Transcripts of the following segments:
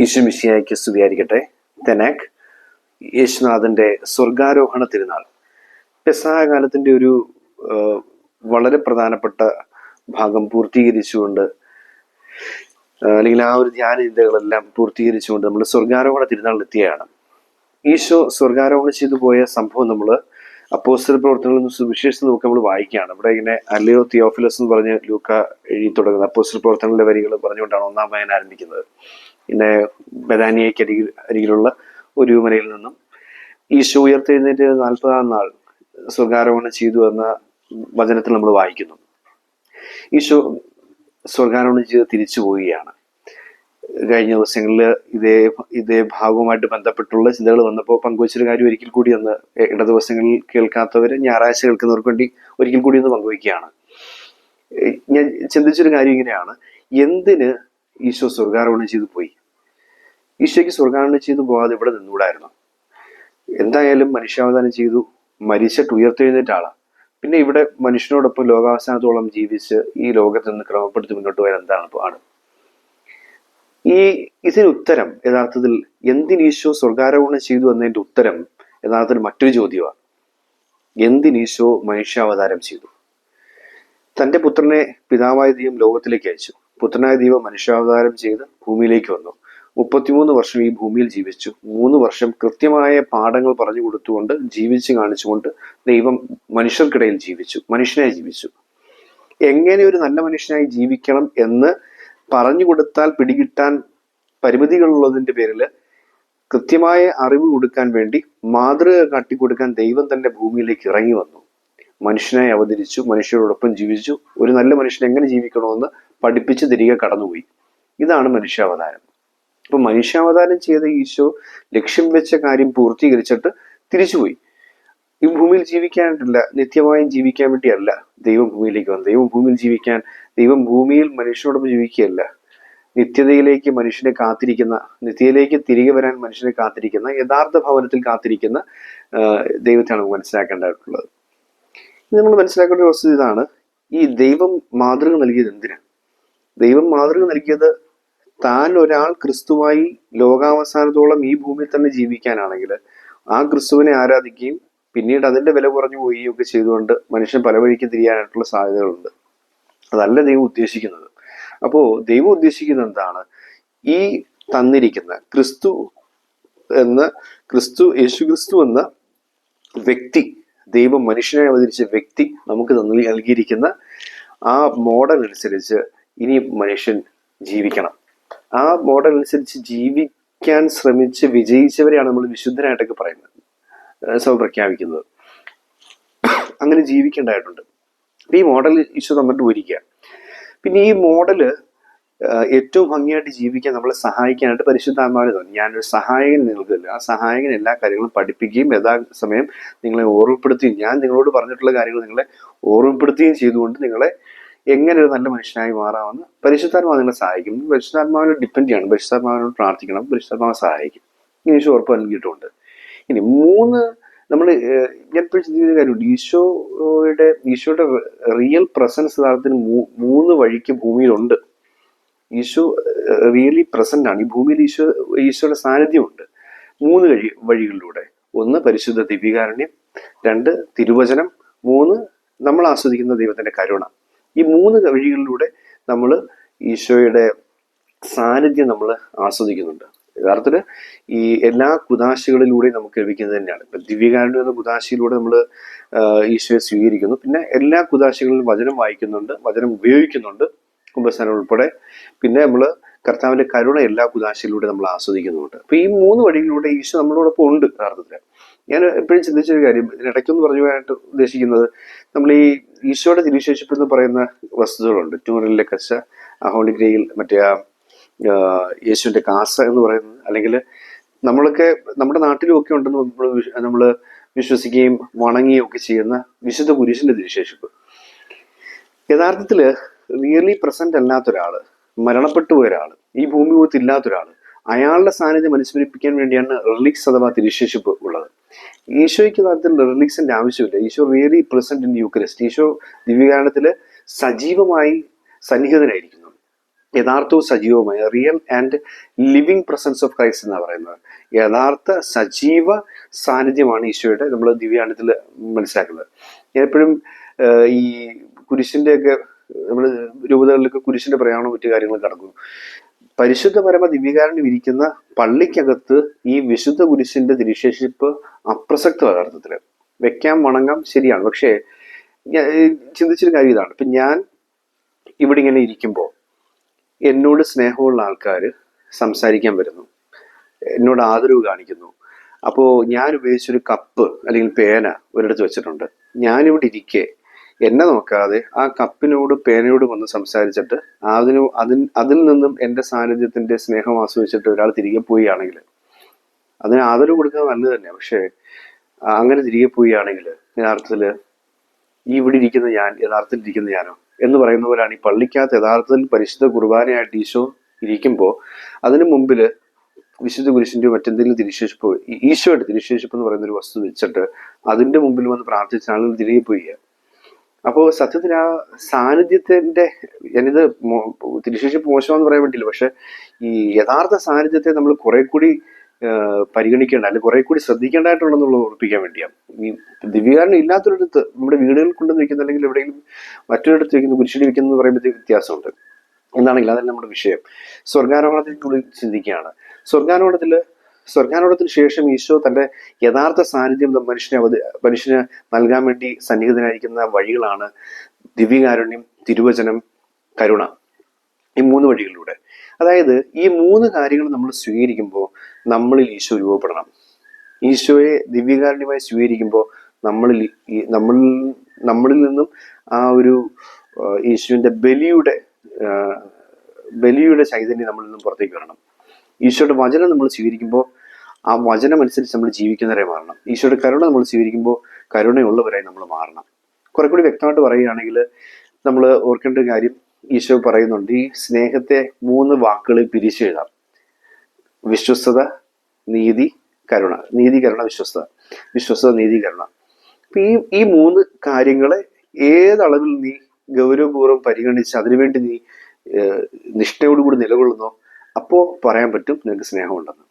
യേശു മിശിയായിക്ക് സ്തുതിയായിരിക്കട്ടെ. തെനാക് യേശുനാഥന്റെ സ്വർഗാരോഹണ തിരുനാൾ. പെസഹ കാലത്തിന്റെ ഒരു വളരെ പ്രധാനപ്പെട്ട ഭാഗം പൂർത്തീകരിച്ചുകൊണ്ട് അല്ലെങ്കിൽ ആ ഒരു ധ്യാന ചിന്തകളെല്ലാം പൂർത്തീകരിച്ചുകൊണ്ട് നമ്മൾ സ്വർഗാരോഹണ തിരുനാൾ എത്തിയാണ്. ഈശോ സ്വർഗാരോഹണം ചെയ്തു പോയ സംഭവം നമ്മൾ അപ്പോസ്റ്റൽ പ്രവർത്തനങ്ങളിൽ നിന്ന് സുവിശേഷം നോക്കി നമ്മൾ വായിക്കുകയാണ്. ഇവിടെ ഇങ്ങനെ അല്ലയോ തിയോഫിലസ് എന്ന് പറഞ്ഞ് ലൂക്ക എഴുതി തുടങ്ങുന്നത് അപ്പോസ്റ്റൽ പ്രവർത്തനങ്ങളുടെ വരികൾ പറഞ്ഞുകൊണ്ടാണ് ഒന്നാം വായന ആരംഭിക്കുന്നത്. പിന്നെ ബദാനിയയ്ക്ക് അരികിൽ അരികിലുള്ള ഒരു മലയിൽ നിന്നും ഈശോ ഉയർത്തെഴുന്നേറ്റ് നാൽപ്പതാം നാൾ സ്വർഗാരോഹണം ചെയ്തു എന്ന വചനത്തിൽ നമ്മൾ വായിക്കുന്നു. ഈശോ സ്വർഗാരോഹണം ചെയ്ത് തിരിച്ചു പോവുകയാണ്. കഴിഞ്ഞ ദിവസങ്ങളിൽ ഇതേ ഇതേ ഭാഗവുമായിട്ട് ബന്ധപ്പെട്ടുള്ള ചിന്തകൾ വന്നപ്പോൾ പങ്കുവച്ചൊരു കാര്യം ഒരിക്കൽ കൂടി ഒന്ന് ഇട ദിവസങ്ങളിൽ കേൾക്കാത്തവർ ഞായറാഴ്ച കേൾക്കുന്നവർക്ക് വേണ്ടി ഒരിക്കൽ കൂടി ഒന്ന് പങ്കുവയ്ക്കുകയാണ്. ഞാൻ ചിന്തിച്ചൊരു കാര്യം ഇങ്ങനെയാണ്. എന്തിന് ഈശോ സ്വർഗാരോഹണം ചെയ്തു പോയി? ഈശോയ്ക്ക് സ്വർഗാനം ചെയ്തു പോകാതെ ഇവിടെ നിന്നുകൂടായിരുന്നു? എന്തായാലും മനുഷ്യാവതാരം ചെയ്തു മരിച്ചിട്ട് ഉയർത്തെഴുന്നേറ്റ ആളാണ് പിന്നെ ഇവിടെ മനുഷ്യനോടൊപ്പം ലോകാവസാനത്തോളം ജീവിച്ച് ഈ ലോകത്ത് നിന്ന് ക്രമപ്പെടുത്തി മുന്നോട്ട് പോയാൽ എന്താണ് പാട്? ഈ ഇതിന് ഉത്തരം യഥാർത്ഥത്തിൽ എന്തിനീശോ സ്വർഗാരോഹണം ചെയ്തു എന്നതിന്റെ ഉത്തരം യഥാർത്ഥത്തിൽ മറ്റൊരു ചോദ്യമാണ്. എന്തിനീശോ മനുഷ്യാവതാരം ചെയ്തു? തന്റെ പുത്രനെ പിതാവായ ദൈവം ലോകത്തിലേക്ക് അയച്ചു. പുത്രനായ ദൈവം മനുഷ്യാവതാരം ചെയ്ത് ഭൂമിയിലേക്ക് വന്നു. മുപ്പത്തിമൂന്ന് വർഷം ഈ ഭൂമിയിൽ ജീവിച്ചു. മൂന്ന് വർഷം കൃത്യമായ പാഠങ്ങൾ പറഞ്ഞു കൊടുത്തുകൊണ്ട് ജീവിച്ച് കാണിച്ചുകൊണ്ട് ദൈവം മനുഷ്യർക്കിടയിൽ ജീവിച്ചു. മനുഷ്യനായി ജീവിച്ചു. എങ്ങനെ ഒരു നല്ല മനുഷ്യനായി ജീവിക്കണം എന്ന് പറഞ്ഞു കൊടുത്താൽ പിടികിട്ടാൻ പരിമിതികളുള്ളതിന്റെ പേരിൽ കൃത്യമായ അറിവ് കൊടുക്കാൻ വേണ്ടി മാതൃക കാട്ടിക്കൊടുക്കാൻ ദൈവം തന്നെ ഭൂമിയിലേക്ക് ഇറങ്ങി വന്നു. മനുഷ്യനായി അവതരിച്ചു മനുഷ്യരോടൊപ്പം ജീവിച്ചു. ഒരു നല്ല മനുഷ്യൻ എങ്ങനെ ജീവിക്കണമെന്ന് പഠിപ്പിച്ച് തിരികെ കടന്നുപോയി. ഇതാണ് മനുഷ്യാവതാരം. അപ്പൊ മനുഷ്യാവതാരം ചെയ്ത ഈശോ ലക്ഷ്യം വെച്ച കാര്യം പൂർത്തീകരിച്ചിട്ട് തിരിച്ചുപോയി. ഈ ഭൂമിയിൽ ജീവിക്കാനായിട്ടല്ല നിത്യമായും ജീവിക്കാൻ വേണ്ടിയല്ല ദൈവം ഭൂമിയിലേക്ക് വന്നത്. ദൈവം ഭൂമിയിൽ ജീവിക്കാൻ ദൈവം ഭൂമിയിൽ മനുഷ്യനോടൊപ്പം ജീവിക്കുകയല്ല. നിത്യതയിലേക്ക് മനുഷ്യനെ കാത്തിരിക്കുന്ന നിത്യയിലേക്ക് തിരികെ വരാൻ മനുഷ്യനെ കാത്തിരിക്കുന്ന യഥാർത്ഥ ഭവനത്തിൽ കാത്തിരിക്കുന്ന ദൈവത്തെയാണ് മനസ്സിലാക്കേണ്ടതായിട്ടുള്ളത് ഇത് നമ്മൾ മനസ്സിലാക്കേണ്ട ഒരു വസ്തുത ഇതാണ്. ഈ ദൈവം മാതൃക നൽകിയത് എന്തിനാണ്? ദൈവം മാതൃക നൽകിയത് താൻ ഒരാൾ ക്രിസ്തുവായി ലോകാവസാനത്തോളം ഈ ഭൂമിയിൽ തന്നെ ജീവിക്കാനാണെങ്കിൽ ആ ക്രിസ്തുവിനെ ആരാധിക്കുകയും പിന്നീട് അതിന്റെ വില കുറഞ്ഞു പോവുകയും ഒക്കെ ചെയ്തുകൊണ്ട് മനുഷ്യൻ പല വഴിക്ക് തിരിയാനായിട്ടുള്ള സാധ്യതകളുണ്ട്. അതല്ല ദൈവം ഉദ്ദേശിക്കുന്നത്. അപ്പോ ദൈവം ഉദ്ദേശിക്കുന്നത് എന്താണ്? ഈ തന്നിരിക്കുന്ന ക്രിസ്തു എന്ന ക്രിസ്തു യേശു ക്രിസ്തു എന്ന വ്യക്തി ദൈവം മനുഷ്യനെ അവതരിച്ച വ്യക്തി നമുക്ക് നൽകിയിരിക്കുന്ന ആ മോഡൽ അനുസരിച്ച് ഇനി മനുഷ്യൻ ജീവിക്കണം. ആ മോഡൽ അനുസരിച്ച് ജീവിക്കാൻ ശ്രമിച്ച് വിജയിച്ചവരെയാണ് നമ്മൾ വിശുദ്ധനായിട്ടൊക്കെ പറയുന്നത്. സഭ പ്രഖ്യാപിക്കുന്നത്. അങ്ങനെ ജീവിക്കേണ്ടതായിട്ടുണ്ട്. അപ്പൊ ഈ മോഡൽ ഈശോ തന്നിട്ട് ഒരിക്കുക പിന്നെ ഈ മോഡൽ ഏറ്റവും ഭംഗിയായിട്ട് ജീവിക്കാൻ നമ്മളെ സഹായിക്കാനായിട്ട് പരിശുദ്ധാത്മാവിനെ തോന്നി. ഞാനൊരു സഹായകൻ നിൽക്കില്ല ആ സഹായകൻ എല്ലാ കാര്യങ്ങളും പഠിപ്പിക്കുകയും യഥാസമയം നിങ്ങളെ ഓർമ്മപ്പെടുത്തുകയും ഞാൻ നിങ്ങളോട് പറഞ്ഞിട്ടുള്ള കാര്യങ്ങൾ നിങ്ങളെ ഓർമ്മപ്പെടുത്തുകയും ചെയ്തുകൊണ്ട് നിങ്ങളെ എങ്ങനെ ഒരു നല്ല മനുഷ്യനായി മാറാമെന്ന് പരിശുദ്ധാത്മാവ് നിങ്ങളെ സഹായിക്കും. പരിശുദ്ധാത്മാവിനെ ഡിപ്പെൻഡ് ചെയ്യണം. പരിശുദ്ധാത്മാവിനോട് പ്രാർത്ഥിക്കണം. പരിശുദ്ധാത്മാവ് സഹായിക്കും. ഇനി ഈശോ ഉറപ്പ് നൽകിയിട്ടുണ്ട്. ഇനി മൂന്ന് നമ്മൾ ഞാൻ ഇപ്പോൾ ചിന്തിക്കുന്ന കാര്യമുണ്ട്. ഈശോയുടെ ഈശോയുടെ റിയൽ പ്രസൻസ് യഥാർത്ഥത്തിൽ മൂന്ന് വഴിക്ക് ഭൂമിയിലുണ്ട്. ഈശോ റിയലി പ്രസന്റ് ആണ്. ഈ ഭൂമിയിൽ ഈശോ ഈശോയുടെ സാന്നിധ്യമുണ്ട്. മൂന്ന് വഴി വഴികളിലൂടെ. ഒന്ന് പരിശുദ്ധ ദിവ്യകാരുണ്യം രണ്ട് തിരുവചനം. മൂന്ന് നമ്മൾ ആസ്വദിക്കുന്ന ദൈവത്തിന്റെ കരുണ. ഈ മൂന്ന് വഴികളിലൂടെ നമ്മൾ ഈശോയുടെ സാന്നിധ്യം നമ്മൾ ആസ്വദിക്കുന്നുണ്ട്. യഥാർത്ഥത്തിൽ ഈ എല്ലാ കുതാശകളിലൂടെയും നമുക്ക് ലഭിക്കുന്നത് തന്നെയാണ്. ഇപ്പൊ ദിവ്യകാരുണ്യം എന്ന കുതാശയിലൂടെ നമ്മൾ ഈശോയെ സ്വീകരിക്കുന്നു. പിന്നെ എല്ലാ കുതാശകളിലും വചനം വായിക്കുന്നുണ്ട് വചനം ഉപയോഗിക്കുന്നുണ്ട് കുംഭസ്ഥാനം ഉൾപ്പെടെ. പിന്നെ നമ്മൾ കർത്താവിന്റെ കരുണ എല്ലാ കുതാശയിലൂടെ നമ്മൾ ആസ്വദിക്കുന്നുണ്ട് അപ്പൊ ഈ മൂന്ന് വഴികളിലൂടെ ഈശോ നമ്മളോടൊപ്പം ഉണ്ട് യഥാർത്ഥത്തിൽ ഞാൻ എപ്പോഴും ചിന്തിച്ചൊരു കാര്യം. ഇതിനിടയ്ക്കൊന്ന് പറഞ്ഞു പോകാനായിട്ട് ഉദ്ദേശിക്കുന്നത് നമ്മൾ ഈ ഈശോയുടെ തിരുവിശേഷിപ്പ് എന്ന് പറയുന്ന വസ്തുതകളുണ്ട്. ട്യൂണലിലെ കച്ച അഹോളി ഗ്രേയിൽ മറ്റേ ആ യേശുവിന്റെ കാസ എന്ന് പറയുന്നത്. അല്ലെങ്കിൽ നമ്മളൊക്കെ നമ്മുടെ നാട്ടിലും ഒക്കെ ഉണ്ടെന്ന് നമ്മൾ നമ്മൾ വിശ്വസിക്കുകയും വണങ്ങുകയും ഒക്കെ ചെയ്യുന്ന വിശുദ്ധ കുരിശിന്റെ തിരുശേഷിപ്പ്. യഥാർത്ഥത്തിൽ റിയലി പ്രസന്റ് അല്ലാത്ത ഒരാൾ മരണപ്പെട്ടു പോയ ഒരാൾ ഈ ഭൂമി പോകത്ത് ഇല്ലാത്ത അയാളുടെ സാന്നിധ്യം അനുസ്മരിപ്പിക്കാൻ വേണ്ടിയാണ് റിലിക്സ് അഥവാ തിരുശേഷിപ്പ് ഉള്ളത്. ഈശോയ്ക്ക് യഥാർത്ഥത്തിൽ റിലീസിന്റെ ആവശ്യമില്ല. Eesho really present in Eucharist Eesho ദിവ്യകാരണത്തിൽ സജീവമായി സന്നിഹിതനായിരിക്കുന്നു. യഥാർത്ഥവും സജീവമായ real and living presence of Christ എന്നാണ് പറയുന്നത്. യഥാർത്ഥ സജീവ സാന്നിധ്യമാണ് ഈശോയുടെ നമ്മൾ ദിവ്യാനത്തിൽ മനസ്സിലാക്കുന്നത്. എപ്പോഴും ഈ കുരിശിന്റെ ഒക്കെ നമ്മൾ രൂപതകളിലൊക്കെ കുരിശിന്റെ പ്രയാണം മറ്റു കാര്യങ്ങൾ നടക്കുന്നു പരിശുദ്ധ പരമ ദിവ്യകാരന് ഇരിക്കുന്ന പള്ളിക്കകത്ത് ഈ വിശുദ്ധ കുരിശിന്റെ തിരുശേഷിപ്പ് അപ്രസക്ത പദാർത്ഥത്തിൽ വെക്കാം വണങ്ങാം ശരിയാണ്. പക്ഷേ ചിന്തിച്ചൊരു കാര്യം ഇതാണ്. ഇപ്പൊ ഞാൻ ഇവിടെ ഇങ്ങനെ ഇരിക്കുമ്പോൾ എന്നോട് സ്നേഹമുള്ള ആൾക്കാർ സംസാരിക്കാൻ വരുന്നു. എന്നോട് ആദരവ് കാണിക്കുന്നു. അപ്പോൾ ഞാൻ ഉപയോഗിച്ചൊരു കപ്പ് അല്ലെങ്കിൽ പേന ഒരിടത്ത് വെച്ചിട്ടുണ്ട്. ഞാനിവിടെ ഇരിക്കെ എന്നെ നോക്കാതെ ആ കപ്പിനോട് പേനയോട് വന്ന് സംസാരിച്ചിട്ട് അതിന് അതിൽ അതിൽ നിന്നും എന്റെ സാന്നിധ്യത്തിന്റെ സ്നേഹം ആസ്വദിച്ചിട്ട് ഒരാൾ തിരികെ പോവുകയാണെങ്കിൽ അതിന് ആദരവ് കൊടുക്കുന്നത് നല്ലത് തന്നെ പക്ഷേ അങ്ങനെ തിരികെ പോവുകയാണെങ്കിൽ യഥാർത്ഥത്തിൽ ഈ ഇവിടെ ഇരിക്കുന്ന ഞാൻ യഥാർത്ഥത്തിൽ ഇരിക്കുന്ന ഞാനോ എന്ന് പറയുന്ന പോലെയാണ് ഈ പള്ളിക്കകത്ത് യഥാർത്ഥത്തിൽ പരിശുദ്ധ കുർബാനയായിട്ട് ഈശോ ഇരിക്കുമ്പോൾ അതിനു മുമ്പിൽ വിശുദ്ധ കുരിശിന്റെയോ മറ്റെന്തെങ്കിലും തിരിശേഷിപ്പ് ഈശോയുടെ തിരിശേഷിപ്പ് എന്ന് പറയുന്ന ഒരു വസ്തു വെച്ചിട്ട് അതിന്റെ മുമ്പിൽ വന്ന് പ്രാർത്ഥിച്ച ആളുകൾ തിരികെ പോയി അപ്പോൾ സത്യത്തിൽ ആ സാന്നിധ്യത്തിന്റെ ഞാനിത് തിരുശേഷിപ്പ് മോശമെന്ന് പറയാൻ പറ്റില്ല. പക്ഷെ ഈ യഥാർത്ഥ സാന്നിധ്യത്തെ നമ്മൾ കുറെ കൂടി പരിഗണിക്കേണ്ട അല്ലെങ്കിൽ കുറെ കൂടി ശ്രദ്ധിക്കേണ്ടതായിട്ടുള്ളതെന്നുള്ളത് ഓർപ്പിക്കാൻ വേണ്ടിയാണ് ഈ ദിവ്യകാരണം ഇല്ലാത്തൊരിടത്ത് നമ്മുടെ വീടുകളിൽ കൊണ്ടുവന്ന് വെക്കുന്ന അല്ലെങ്കിൽ എവിടെയെങ്കിലും മറ്റൊരിടത്ത് വെക്കുന്ന കുരിശിടി വെക്കുന്ന പറയുമ്പോഴത്തേക്ക് വ്യത്യാസമുണ്ട്. എന്നാണെങ്കിൽ അതല്ല നമ്മുടെ വിഷയം. സ്വർഗാരോഹണത്തിൽ കൂടി ചിന്തിക്കുകയാണ്. സ്വർഗാരോഹണത്തിൽ സ്വർഗാരോഹണത്തിന് ശേഷം ഈശോ തന്റെ യഥാർത്ഥ സാന്നിധ്യം മനുഷ്യനെ മനുഷ്യന് നൽകാൻ വേണ്ടി സന്നിഹിതനായിരിക്കുന്ന വഴികളാണ് ദിവ്യകാരുണ്യം തിരുവചനം കരുണ. ഈ മൂന്ന് വഴികളിലൂടെ. അതായത് ഈ മൂന്ന് കാര്യങ്ങൾ നമ്മൾ സ്വീകരിക്കുമ്പോൾ നമ്മളിൽ ഈശോ രൂപപ്പെടണം. ഈശോയെ ദിവ്യകാരുണ്യമായി സ്വീകരിക്കുമ്പോൾ നമ്മളിൽ നമ്മളിൽ നമ്മളിൽ നിന്നും ആ ഒരു ഈശുവിന്റെ ബലിയുടെ ബലിയുടെ ചൈതന്യം നമ്മളിൽ നിന്നും പുറത്തേക്ക് വരണം. ഈശോയുടെ വചനം നമ്മൾ സ്വീകരിക്കുമ്പോൾ ആ വചനം അനുസരിച്ച് നമ്മൾ ജീവിക്കുന്നവരെ മാറണം. ഈശോയുടെ കരുണ നമ്മൾ സ്വീകരിക്കുമ്പോൾ കരുണയുള്ളവരായി നമ്മൾ മാറണം. കുറെ കൂടി വ്യക്തമായിട്ട് പറയുകയാണെങ്കിൽ നമ്മൾ ഓർക്കേണ്ട കാര്യം ഈശോ പറയുന്നുണ്ട് ഈ സ്നേഹത്തെ മൂന്ന് വാക്കുകളിൽ പിരിച്ചെഴുതാം വിശ്വസ്തത നീതി കരുണ. നീതി കരുണ വിശ്വസ്തത. വിശ്വസ്തത നീതി കരുണ. ഈ ഈ മൂന്ന് കാര്യങ്ങളെ ഏതളവിൽ നീ ഗൗരവപൂർവം പരിഗണിച്ച് അതിനുവേണ്ടി നീ നിഷ്ഠയോടുകൂടി നിലകൊള്ളുന്നോ? അപ്പോ പറയാൻ പറ്റും നിനക്ക് സ്നേഹമുണ്ടെന്ന്.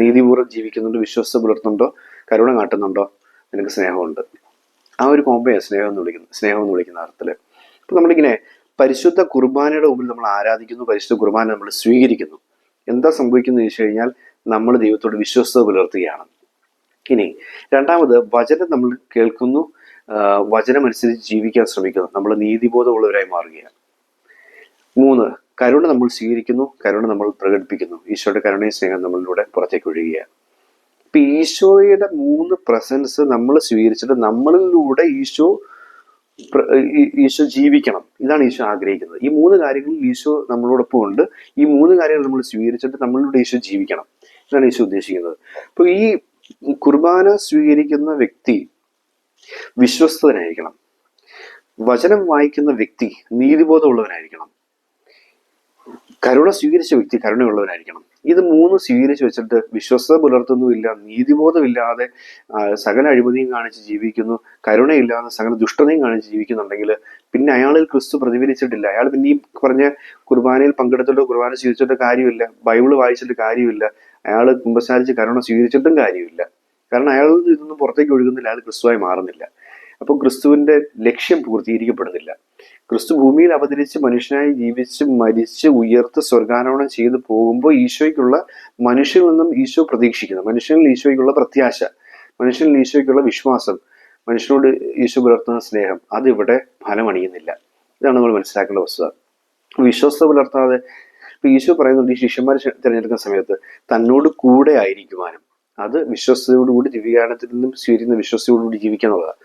നീതിപൂർവം ജീവിക്കുന്നുണ്ട്? വിശ്വസ്ത പുലർത്തുന്നുണ്ടോ? കരുണ കാട്ടുന്നുണ്ടോ? നിനക്ക് സ്നേഹമുണ്ട്. ആ ഒരു കോമ്പയാണ് സ്നേഹം എന്ന് വിളിക്കുന്നത് സ്നേഹം എന്ന് വിളിക്കുന്ന അർത്ഥത്തിൽ അപ്പം നമ്മളിങ്ങനെ പരിശുദ്ധ കുർബാനയുടെ മുമ്പിൽ നമ്മൾ ആരാധിക്കുന്നു പരിശുദ്ധ കുർബാന നമ്മൾ സ്വീകരിക്കുന്നു. എന്താ സംഭവിക്കുന്നത് ചോദിച്ചു കഴിഞ്ഞാൽ നമ്മൾ ദൈവത്തോട് വിശ്വസ്തത പുലർത്തുകയാണ്. ഇനി രണ്ടാമത് വചനം നമ്മൾ കേൾക്കുന്നു വചനമനുസരിച്ച് ജീവിക്കാൻ ശ്രമിക്കുന്നു. നമ്മൾ നീതിബോധമുള്ളവരായി മാറുകയാണ്. മൂന്ന് കരുണ നമ്മൾ സ്വീകരിക്കുന്നു കരുണ നമ്മൾ പ്രകടിപ്പിക്കുന്നു. ഈശോയുടെ കരുണയും സ്നേഹം നമ്മളിലൂടെ പുറത്തേക്ക് ഒഴുകുകയാണ് ഇപ്പൊ ഈശോയുടെ മൂന്ന് പ്രസൻസ് നമ്മൾ സ്വീകരിച്ചിട്ട് നമ്മളിലൂടെ ഈശോ ഈശോ ജീവിക്കണം. ഇതാണ് ഈശോ ആഗ്രഹിക്കുന്നത്. ഈ മൂന്ന് കാര്യങ്ങളിൽ ഈശോ നമ്മളോടൊപ്പം ഉണ്ട്. ഈ മൂന്ന് കാര്യങ്ങൾ നമ്മൾ സ്വീകരിച്ചിട്ട് നമ്മളിലൂടെ ഈശോ ജീവിക്കണം. ഇതാണ് ഈശോ ഉദ്ദേശിക്കുന്നത്. അപ്പൊ ഈ കുർബാന സ്വീകരിക്കുന്ന വ്യക്തി വിശ്വസ്തനായിരിക്കണം. വചനം വായിക്കുന്ന വ്യക്തി നീതിബോധമുള്ളവനായിരിക്കണം. കരുണ സ്വീകരിച്ച വ്യക്തി കരുണയുള്ളവനായിരിക്കണം. ഇത് മൂന്ന് സ്വീകരിച്ച് വെച്ചിട്ട് വിശ്വസ്തത പുലർത്തുന്നുമില്ല നീതിബോധമില്ലാതെ സകല അഴിമതിയും കാണിച്ച് ജീവിക്കുന്നു കരുണയില്ലാതെ സകല ദുഷ്ടതയും കാണിച്ച് ജീവിക്കുന്നുണ്ടെങ്കിൽ പിന്നെ അയാളിൽ ക്രിസ്തു പ്രതിഫലിച്ചിട്ടില്ല. അയാൾ പിന്നെ ഈ പറഞ്ഞ കുർബാനയിൽ പങ്കെടുത്തിട്ടോ കുർബാന സ്വീകരിച്ചിട്ടോ കാര്യമില്ല. ബൈബിൾ വായിച്ചിട്ട് കാര്യമില്ല. അയാൾ കുമ്പസാരിച്ച് കരുണ സ്വീകരിച്ചിട്ടും കാര്യമില്ല. കാരണം അയാൾ ഇതൊന്നും പുറത്തേക്ക് ഒഴുകുന്നില്ല. അയാൾ ക്രിസ്തുവായി മാറുന്നില്ല. അപ്പോൾ ക്രിസ്തുവിന്റെ ലക്ഷ്യം പൂർത്തീകരിക്കപ്പെടുന്നില്ല. ക്രിസ്തു ഭൂമിയിൽ അവതരിച്ച് മനുഷ്യനായി ജീവിച്ച് മരിച്ച് ഉയർത്ത് സ്വർഗാരോഹണം ചെയ്തു പോകുമ്പോൾ ഈശോയ്ക്കുള്ള മനുഷ്യനിൽ നിന്നും ഈശോ പ്രതീക്ഷിക്കുന്നു. മനുഷ്യനിൽ ഈശോയ്ക്കുള്ള പ്രത്യാശ മനുഷ്യനിൽ ഈശോയ്ക്കുള്ള വിശ്വാസം മനുഷ്യനോട് ഈശോ പുലർത്തുന്ന സ്നേഹം അതിവിടെ ഫലമണിയുന്നില്ല. ഇതാണ് നമ്മൾ മനസ്സിലാക്കേണ്ട വസ്തുത. വിശ്വസ്ത പുലർത്താതെ ഇപ്പൊ ഈശോ പറയുന്നുണ്ട് ഈ ശിഷ്യന്മാരെ തിരഞ്ഞെടുക്കുന്ന സമയത്ത് തന്നോട് കൂടെ ആയിരിക്കുവാനും അത് വിശ്വസ്തയോടുകൂടി ദിവ്യാനത്തിൽ നിന്നും സ്വീകരിക്കുന്ന വിശ്വസ്തയോടുകൂടി ജീവിക്കുക എന്നുള്ളതാണ്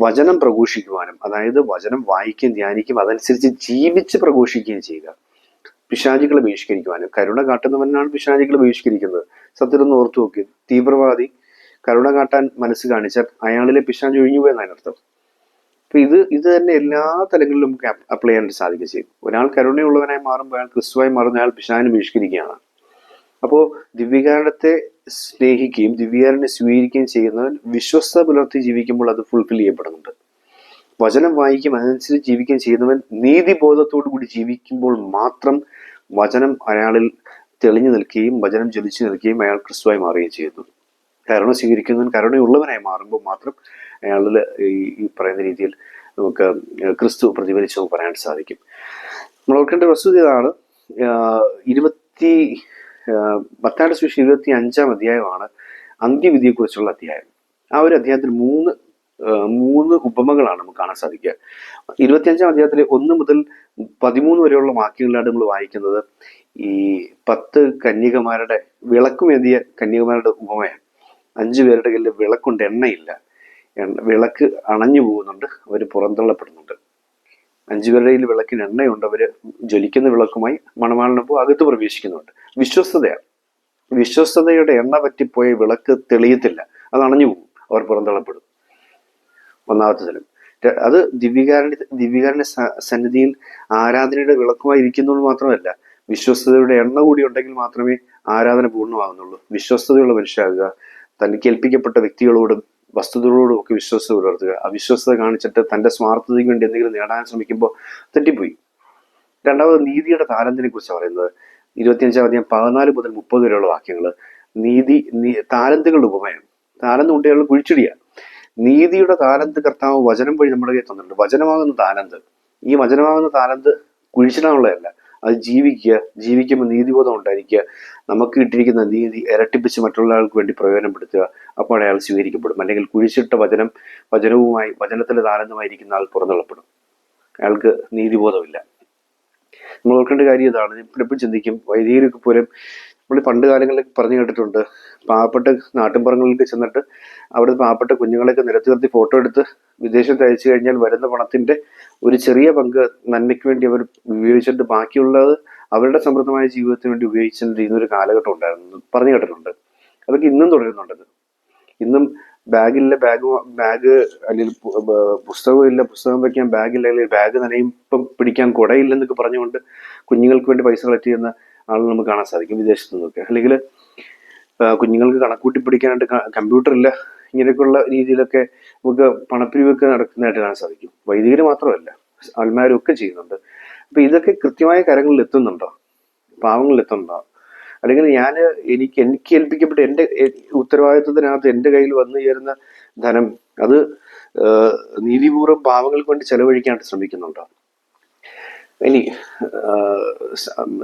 വചനം പ്രഘോഷിക്കുവാനും അതായത് വചനം വായിക്കുകയും ധ്യാനിക്കും അതനുസരിച്ച് ജീവിച്ച് പ്രഘോഷിക്കുകയും ചെയ്യുക. പിശാചികളെ ബഹിഷ്കരിക്കുവാനും കരുണ കാട്ടുന്നവനാണ് പിശാചികളെ ബഹിഷ്കരിക്കുന്നത്. സത്യത്തിലൊന്ന് ഓർത്തു നോക്കി. തീവ്രവാദി കരുണ കാട്ടാൻ മനസ്സ് കാണിച്ചാൽ അയാളിലെ പിശാച് ഒഴിഞ്ഞു പോയെന്നാണ് അർത്ഥം. അപ്പൊ ഇത് ഇത് തന്നെ എല്ലാ തലങ്ങളിലും നമുക്ക് അപ്ലൈ ചെയ്യാൻ സാധിക്കുക ചെയ്യും. ഒരാൾ കരുണയുള്ളവനായി മാറുമ്പോൾ അയാൾ ക്രിസ്തുവായി മാറുന്ന അയാൾ പിശാചിനെ ബഹിഷ്കരിക്കുകയാണ്. അപ്പോൾ ദിവ്യകാരണത്തെ സ്നേഹിക്കുകയും ദിവ്യാരനെ സ്വീകരിക്കുകയും ചെയ്യുന്നവൻ വിശ്വസ്ത പുലർത്തി ജീവിക്കുമ്പോൾ അത് ഫുൾഫിൽ ചെയ്യപ്പെടുന്നുണ്ട്. വചനം വായിക്കും അതനുസരിച്ച് ജീവിക്കുകയും ചെയ്യുന്നവൻ നീതിബോധത്തോടു കൂടി ജീവിക്കുമ്പോൾ മാത്രം വചനം അയാളിൽ തെളിഞ്ഞു നിൽക്കുകയും വചനം ജ്വലിച്ചു നിൽക്കുകയും അയാൾ ക്രിസ്തുവായി മാറുകയും ചെയ്യുന്നു. കരുണ സ്വീകരിക്കുന്നവൻ കരുണയുള്ളവനായി മാറുമ്പോൾ മാത്രം അയാളിൽ ഈ പറയുന്ന രീതിയിൽ നമുക്ക് ക്രിസ്തു പ്രതിഫലിച്ചു പറയാൻ സാധിക്കും. നമ്മൾ ഓർക്കേണ്ട വസ്തുത ഇതാണ് ഇരുപത്തി പത്താണ്ട് സുവിശേഷം ഇരുപത്തി അഞ്ചാം അധ്യായമാണ് അന്ത്യവിധിയെക്കുറിച്ചുള്ള അധ്യായം. ആ ഒരു അധ്യായത്തിൽ മൂന്ന് മൂന്ന് ഉപമകളാണ് നമുക്ക് കാണാൻ സാധിക്കുക. ഇരുപത്തിയഞ്ചാം അധ്യായത്തിലെ ഒന്ന് മുതൽ പതിമൂന്ന് വരെയുള്ള വാക്യങ്ങളിലാണ് നമ്മൾ വായിക്കുന്നത്. ഈ പത്ത് കന്യകമാരുടെ വിളക്കുമേന്തിയ കന്യകമാരുടെ ഉപമയാണ്. അഞ്ചു പേരുടെ കയ്യിൽ വിളക്കുണ്ട് എണ്ണയില്ല. വിളക്ക് അണഞ്ഞു പോകുന്നുണ്ട് അവർ പുറന്തള്ളപ്പെടുന്നുണ്ട്. അഞ്ചു പേരുടെ വിളക്കിന് എണ്ണയുണ്ട്. അവർ ജ്വലിക്കുന്ന വിളക്കുമായി മണമാളിനൊപ്പം അകത്ത് പ്രവേശിക്കുന്നുണ്ട്. വിശ്വസ്തതയാണ്. വിശ്വസ്തതയുടെ എണ്ണ പറ്റിപ്പോയ വിളക്ക് തെളിയത്തില്ല. അത് അണഞ്ഞു പോകും. അവർ പുറന്തള്ളപ്പെടും. ഒന്നാമത്തെ തലം അത് ദിവ്യകാരണി ദിവ്യകാരണ സന്നിധിയിൽ ആരാധനയുടെ വിളക്കുമായി ഇരിക്കുന്നുള്ളൂ മാത്രമല്ല വിശ്വസ്തതയുടെ എണ്ണ കൂടി ഉണ്ടെങ്കിൽ മാത്രമേ ആരാധന പൂർണമാകുന്നുള്ളൂ. വിശ്വസ്തതയുള്ള മനുഷ്യരാകുക. തനിക്ക് ഏൽപ്പിക്കപ്പെട്ട വ്യക്തികളോടും വസ്തുതകളോടും ഒക്കെ വിശ്വസ്ത പുലർത്തുക. അവിശ്വസ്തത കാണിച്ചിട്ട് തന്റെ സ്വാർത്ഥതയ്ക്ക് വേണ്ടി എന്തെങ്കിലും നേടാൻ ശ്രമിക്കുമ്പോൾ തെറ്റിപ്പോയി. രണ്ടാമത് നീതിയുടെ താരന്തിനെ കുറിച്ച് പറയുന്നത്. ഇരുപത്തിയഞ്ചാം അധികം പതിനാല് മുതൽ മുപ്പത് വരെയുള്ള വാക്യങ്ങൾ നീതി താലന്തുകളുടെ ഉപമയാണ്. താരന്ത് കുട്ടികൾ കുഴിച്ചിടിയ നീതിയുടെ താരന്ത് കർത്താവ് വചനം വഴി നമ്മുടെ കയ്യിൽ തന്നിട്ടുണ്ട്. വചനമാകുന്ന താരന്ത്. ഈ വചനമാകുന്ന താരന്ത് കുഴിച്ചിടാനുള്ളതല്ല. അത് ജീവിക്കുക ജീവിക്കുമ്പോൾ നീതിബോധം ഉണ്ടായിരിക്കുക. നമുക്ക് കിട്ടിയിരിക്കുന്ന നീതി ഇരട്ടിപ്പിച്ച് മറ്റുള്ള ആൾക്ക് വേണ്ടി പ്രയോജനപ്പെടുത്തുക. അപ്പോൾ അയാൾ സ്വീകരിക്കപ്പെടും. അല്ലെങ്കിൽ കുഴിച്ചിട്ട വചനം വചനവുമായി വചനത്തിൽ താരതമായിരിക്കുന്ന ആൾ പുറന്തള്ളപ്പെടും. അയാൾക്ക് നീതിബോധമില്ല. നമ്മൾ ഓർക്കേണ്ട കാര്യം ഇതാണ്. ഇപ്പോഴും ചിന്തിക്കും വൈദികർക്ക് പോലും നമ്മൾ പണ്ട് കാലങ്ങളിൽ പറഞ്ഞു കേട്ടിട്ടുണ്ട്. പാവപ്പെട്ട നാട്ടിൻപുറങ്ങളിലേക്ക് ചെന്നിട്ട് അവിടെ പാവപ്പെട്ട കുഞ്ഞുങ്ങളെയൊക്കെ നിരത്തി നിർത്തി ഫോട്ടോ എടുത്ത് വിദേശത്ത് അയച്ചു കഴിഞ്ഞാൽ വരുന്ന പണത്തിന്റെ ഒരു ചെറിയ പങ്ക് നന്മയ്ക്ക് വേണ്ടി അവർ ഉപയോഗിച്ചിട്ട് ബാക്കിയുള്ളത് അവരുടെ സമൃദ്ധമായ ജീവിതത്തിന് വേണ്ടി ഉപയോഗിച്ചിരുന്ന ഒരു കാലഘട്ടം ഉണ്ടായിരുന്നു. പറഞ്ഞു കേട്ടിട്ടുണ്ട്. അതൊക്കെ ഇന്നും തുടരുന്നുണ്ടത് ഇന്നും ബാഗില്ല ബാഗ് ബാഗ് അല്ലെങ്കിൽ പുസ്തകമില്ല പുസ്തകം വയ്ക്കാൻ ബാഗില്ല അല്ലെങ്കിൽ ബാഗ് നനയിപ്പം പിടിക്കാൻ കുടയില്ലെന്നൊക്കെ പറഞ്ഞുകൊണ്ട് കുഞ്ഞുങ്ങൾക്ക് വേണ്ടി പൈസ കളക്ട് ചെയ്യുന്ന ആളുകൾ നമുക്ക് കാണാൻ സാധിക്കും വിദേശത്തു നിന്നൊക്കെ അല്ലെങ്കിൽ കുഞ്ഞുങ്ങൾക്ക് കണക്കൂട്ടി കമ്പ്യൂട്ടർ ഇല്ല ഇങ്ങനെയൊക്കെയുള്ള രീതിയിലൊക്കെ നമുക്ക് പണപ്പിരിവൊക്കെ നടക്കുന്നതായിട്ട് കാണാൻ സാധിക്കും. വൈദികർ മാത്രമല്ല ആൾമാരും ഒക്കെ ചെയ്യുന്നുണ്ട്. അപ്പൊ ഇതൊക്കെ കൃത്യമായ കരങ്ങളിൽ എത്തുന്നുണ്ടോ? പാവങ്ങളിൽ എത്തുന്നുണ്ടോ? അല്ലെങ്കിൽ ഞാൻ എനിക്ക് എനിക്ക് ഏൽപ്പിക്കപ്പെട്ട എന്റെ ഉത്തരവാദിത്വത്തിനകത്ത് എന്റെ കയ്യിൽ വന്നു ചേരുന്ന ധനം അത് നീതിപൂർവം പാവങ്ങൾക്ക് വേണ്ടി ചെലവഴിക്കാനായിട്ട് ശ്രമിക്കുന്നുണ്ടോ? ഇനി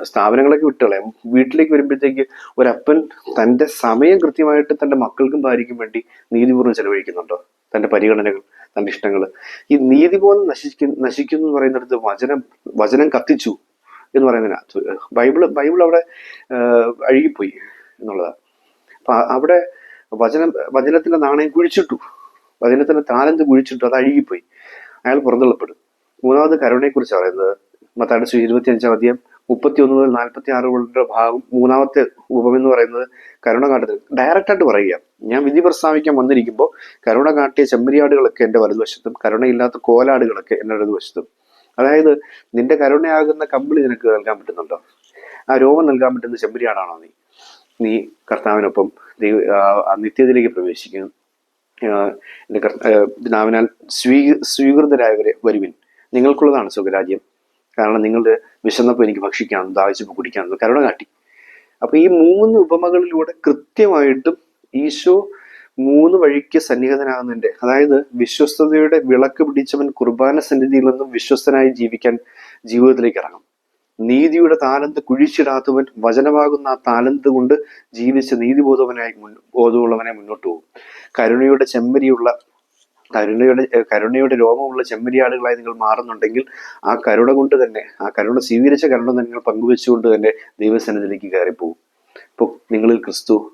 സ്ഥാപനങ്ങളൊക്കെ വിട്ടുകളയാം വീട്ടിലേക്ക് വരുമ്പോഴത്തേക്ക് ഒരപ്പൻ തന്റെ സമയം കൃത്യമായിട്ട് തന്റെ മക്കൾക്കും ഭാര്യയ്ക്കും വേണ്ടി നീതിപൂർവം ചെലവഴിക്കുന്നുണ്ടോ? തന്റെ പരിഗണനകൾ തന്റെ ഇഷ്ടങ്ങൾ. ഈ നീതിബോധം നശിക്കും നശിക്കുന്നു എന്ന് പറയുന്നിടത്ത് വചനം വചനം കത്തിച്ചു എന്ന് പറയുന്നതിന് ബൈബിൾ ബൈബിൾ അവിടെ അഴുകിപ്പോയി എന്നുള്ളതാണ്. അപ്പൊ അവിടെ വചനം വചനത്തിന്റെ നാണയം കുഴിച്ചിട്ടു. വചനത്തിന്റെ താലന്ത് കുഴിച്ചിട്ടു അത് അഴുകിപ്പോയി. അയാൾ പുറന്തള്ളപ്പെടും. മൂന്നാമത് കരുണയെക്കുറിച്ച് പറയുന്നത് മത്താട് ഇരുപത്തി അഞ്ചാം അധ്യായം മുപ്പത്തി ഒന്ന് മുതൽ നാൽപ്പത്തി ആറുകളുടെ ഭാഗം മൂന്നാമത്തെ ഉപം എന്ന് പറയുന്നത് കരുണ ഡയറക്റ്റ് ആയിട്ട് പറയുക. ഞാൻ വിധി പ്രസ്താവിക്കാൻ വന്നിരിക്കുമ്പോൾ കരുണ കാട്ടിയ ചെമ്മരിയാടുകളൊക്കെ എന്റെ വലതുവശത്തും കരുണയില്ലാത്ത കോലാടുകളൊക്കെ എന്റെ ഇടതുവശത്തും. അതായത് നിന്റെ കരുണയാകുന്ന കമ്പിളി നിനക്ക് നൽകാൻ പറ്റുന്നുണ്ടോ? ആ രോഗം നൽകാൻ പറ്റുന്ന ചെമ്മരിയാടാണോ നീ? നീ കർത്താവിനൊപ്പം ദൈവ നിത്യത്തിലേക്ക് പ്രവേശിക്കുന്നു. എന്റെ പിതാവിനാൽ സ്വീ സ്വീകൃതരായവരെ വരുവിൻ. നിങ്ങൾക്കുള്ളതാണ് സുഖരാജ്യം കാരണം നിങ്ങളുടെ വിശന്നപ്പോൾ എനിക്ക് ഭക്ഷിക്കാൻ ദാഹിച്ചപ്പോൾ കുടിക്കാൻ കരുണ കാട്ടി. അപ്പൊ ഈ മൂന്ന് ഉപമകളിലൂടെ കൃത്യമായിട്ടും ഈശോ മൂന്ന് വഴിക്ക് സന്നിഹിതനാകുന്നുണ്ട്. അതായത് വിശ്വസ്തയുടെ വിളക്ക് പിടിച്ചവൻ കുർബാന സന്നിധിയിൽ നിന്നും വിശ്വസ്തനായി ജീവിക്കാൻ ജീവിതത്തിലേക്ക് ഇറങ്ങും. നീതിയുടെ താലന്ത് കുഴിച്ചിടാത്തവൻ വചനമാകുന്ന ആ താലന്ത് കൊണ്ട് ജീവിച്ച് നീതിബോധവനായി മുൻ ബോധമുള്ളവനെ മുന്നോട്ട് പോകും. കരുണയുടെ ചെമ്മരിയുള്ള കരുണയുടെ കരുണയുടെ രോമമുള്ള ചെമ്മരിയാടുകളായി നിങ്ങൾ മാറുന്നുണ്ടെങ്കിൽ ആ കരുണ കൊണ്ട് തന്നെ ആ കരുണ സ്വീകരിച്ച കരുണ നിങ്ങൾ പങ്കുവെച്ചുകൊണ്ട് തന്നെ ദൈവസന്നിധിയിലേക്ക് കയറിപ്പോകും ഇപ്പോൾ നിങ്ങളിൽ ക്രിസ്തു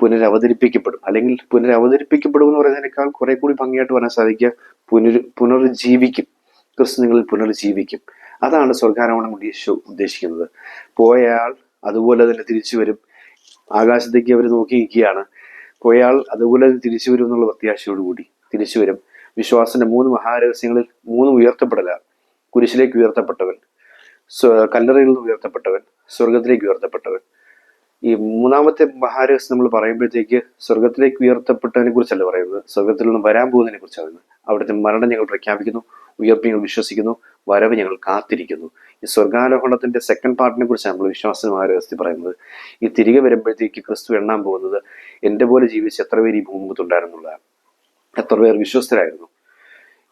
പുനരവതരിപ്പിക്കപ്പെടും. അല്ലെങ്കിൽ പുനരവതരിപ്പിക്കപ്പെടും എന്ന് പറയുന്നതിനേക്കാൾ കുറെ കൂടി ഭംഗിയായിട്ട് പറയാൻ സാധിക്കുക പുനർ പുനർജീവിക്കും ക്രിസ്തു നിങ്ങളിൽ പുനർജീവിക്കും അതാണ് സ്വർഗാരോഹണം കൊണ്ട് യേശു ഉദ്ദേശിക്കുന്നത്. പോയയാൾ അതുപോലെ തന്നെ തിരിച്ചു വരും. ആകാശത്തേക്ക് അവർ നോക്കി നിൽക്കുകയാണ് പോയാൾ അതുപോലെ തന്നെ തിരിച്ചു വരും എന്നുള്ള പ്രത്യാശയോടുകൂടി. തിരിച്ചു വരും വിശ്വാസത്തിന്റെ മൂന്ന് മഹാരഹസ്യങ്ങളിൽ മൂന്ന് ഉയർത്തപ്പെടലാണ് കുരിശിലേക്ക് ഉയർത്തപ്പെട്ടവൻ കല്ലറയിൽ നിന്ന് ഉയർത്തപ്പെട്ടവൻ സ്വർഗത്തിലേക്ക് ഉയർത്തപ്പെട്ടവൻ. ഈ മൂന്നാമത്തെ മഹാരഹസ്യം നമ്മൾ പറയുമ്പോഴത്തേക്ക് സ്വർഗത്തിലേക്ക് ഉയർത്തപ്പെട്ടതിനെ കുറിച്ചല്ല പറയുന്നത്. സ്വർഗത്തിൽ നിന്ന് വരാൻ പോകുന്നതിനെ കുറിച്ചാണ്. അവിടുത്തെ മരണം ഞങ്ങൾ പ്രഖ്യാപിക്കുന്നു ഉയർപ്പ് ഞങ്ങൾ വിശ്വസിക്കുന്നു വരവ് ഞങ്ങൾ കാത്തിരിക്കുന്നു. ഈ സ്വർഗാരോഹണത്തിന്റെ സെക്കൻഡ് പാർട്ടിനെ കുറിച്ചാണ് നമ്മൾ വിശ്വാസ രഹസ്യത്തിൽ പറയുന്നത്. ഈ തിരികെ വരുമ്പോഴത്തേക്ക് ക്രിസ്തു എണ്ണാൻ പോകുന്നത് എന്റെ പോലെ ജീവിച്ച് എത്ര പേര് ഈ ഭൂമുഖത്തുണ്ടായിരുന്നുള്ളതാണ് എത്ര പേർ വിശ്വസ്തരായിരുന്നു?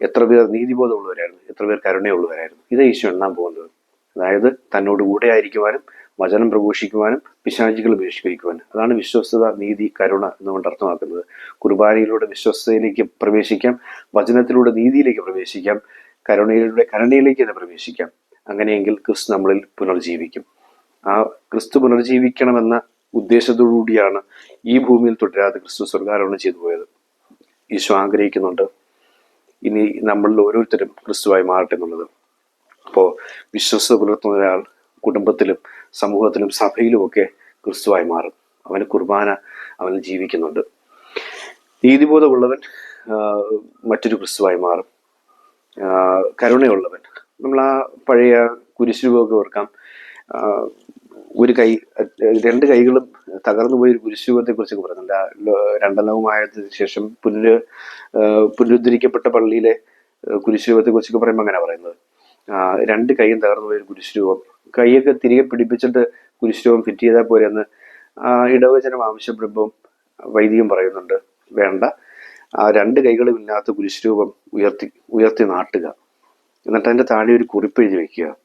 എത്ര പേർ നീതിബോധമുള്ളവരായിരുന്നു? എത്ര പേർ കരുണയുള്ളവരായിരുന്നു? ഇതേ ഈശോ എണ്ണാൻ പോകുന്നത്. അതായത് തന്നോട് കൂടെ ആയിരിക്കുവാനും വചനം പ്രഘോഷിക്കുവാനും പിശാചികൾ ബഹിഷ്കരിക്കുവാനും അതാണ് വിശ്വസ്തത നീതി കരുണ എന്നുകൊണ്ട് അർത്ഥമാക്കുന്നത്. കുർബാനയിലൂടെ വിശ്വസ്തയിലേക്ക് പ്രവേശിക്കാം വചനത്തിലൂടെ നീതിയിലേക്ക് പ്രവേശിക്കാം കരുണയിലൂടെ കരുണയിലേക്ക് തന്നെ പ്രവേശിക്കാം. അങ്ങനെയെങ്കിൽ ക്രിസ്തു നമ്മളിൽ പുനർജീവിക്കും. ആ ക്രിസ്തു പുനർജീവിക്കണമെന്ന ഉദ്ദേശത്തോടുകൂടിയാണ് ഈ ഭൂമിയിൽ തുടരാതെ ക്രിസ്തു സ്വർഗാരോഹണം ചെയ്തു പോയത്. ഈശോ ആഗ്രഹിക്കുന്നുണ്ട്. ഇനി നമ്മളിൽ ഓരോരുത്തരും ക്രിസ്തുവായി മാറട്ടെ എന്നുള്ളത്. അപ്പോൾ വിശ്വസ്ത പുലർത്തുന്ന ഒരാൾ കുടുംബത്തിലും സമൂഹത്തിലും സഭയിലുമൊക്കെ ക്രിസ്തുവായി മാറും. അവന് കുർബാന അവൻ ജീവിക്കുന്നുണ്ട്. നീതിബോധമുള്ളവൻ മറ്റൊരു ക്രിസ്തുവായി മാറും. കരുണയുള്ളവൻ. നമ്മൾ ആ പഴയ കുരിശുരൂപമൊക്കെ ഓർക്കാം. ഒരു കൈ രണ്ട് കൈകളും തകർന്നു പോയ ഒരു കുരിശുരൂപത്തെ കുറിച്ചൊക്കെ പറയുന്നുണ്ട്. ആ ലോ- രണ്ടാം ലോകമായതിനു ശേഷം പുനര് പുനരുദ്ധരിക്കപ്പെട്ട പള്ളിയിലെ കുരിശുരൂപത്തെ കുറിച്ചൊക്കെ പറയുമ്പോൾ അങ്ങനെ പറയുന്നത്. രണ്ട് കൈയും തകർന്നു പോയ ഒരു കുരിശുരൂപം. കൈയൊക്കെ തിരികെ പിടിപ്പിച്ചിട്ട് കുരിശുരൂപം ഫിറ്റ് ചെയ്താൽ പോരെന്ന് എന്ന് ഇടവചനം ആവശ്യപ്പെടുമ്പം വൈദികം പറയുന്നുണ്ട്. വേണ്ട. ആ രണ്ട് കൈകളും ഇല്ലാത്ത കുരിശുരൂപം ഉയർത്തി ഉയർത്തി നാട്ടുക. എന്നിട്ട് അതിന്റെ താഴെ ഒരു കുറിപ്പ് എഴുതി വെക്കുക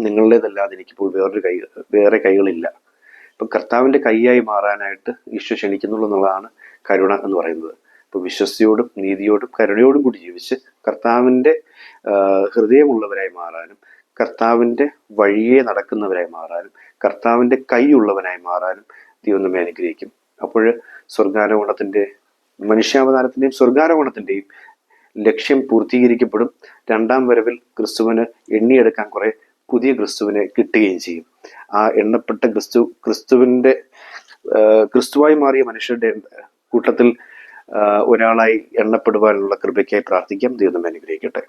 നിങ്ങളുടേതല്ലാതെ എനിക്കിപ്പോൾ വേറൊരു കൈ വേറെ കൈകളില്ല. ഇപ്പം കർത്താവിന്റെ കൈയായി മാറാനായിട്ട് ഈശോ ക്ഷണിക്കുന്നുള്ളൂ എന്നുള്ളതാണ് കരുണ എന്ന് പറയുന്നത്. ഇപ്പൊ വിശ്വസ്തിയോടും നീതിയോടും കരുണയോടും കൂടി ജീവിച്ച് കർത്താവിന്റെ ഹൃദയമുള്ളവരായി മാറാനും കർത്താവിന്റെ വഴിയെ നടക്കുന്നവരായി മാറാനും കർത്താവിന്റെ കൈയുള്ളവനായി മാറാനും ദൈവം അനുഗ്രഹിക്കും. അപ്പോൾ സ്വർഗാരോഹണത്തിന്റെ മനുഷ്യാവതാരത്തിന്റെയും സ്വർഗാരോഹണത്തിന്റെയും ലക്ഷ്യം പൂർത്തീകരിക്കപ്പെടും. രണ്ടാം വരവിൽ ക്രിസ്തുവിന് എണ്ണിയെടുക്കാൻ കുറെ പുതിയ ക്രിസ്തുവിനെ കിട്ടുകയും ചെയ്യും. ആ എണ്ണപ്പെട്ട ക്രിസ്തു ക്രിസ്തുവിന്റെ ക്രിസ്തുവായി മാറിയ മനുഷ്യരുടെ കൂട്ടത്തിൽ ഒരാളായി എണ്ണപ്പെടുവാനുള്ള കൃപയ്ക്കായി പ്രാർത്ഥിക്കാം. ദൈവം അനുഗ്രഹിക്കട്ടെ.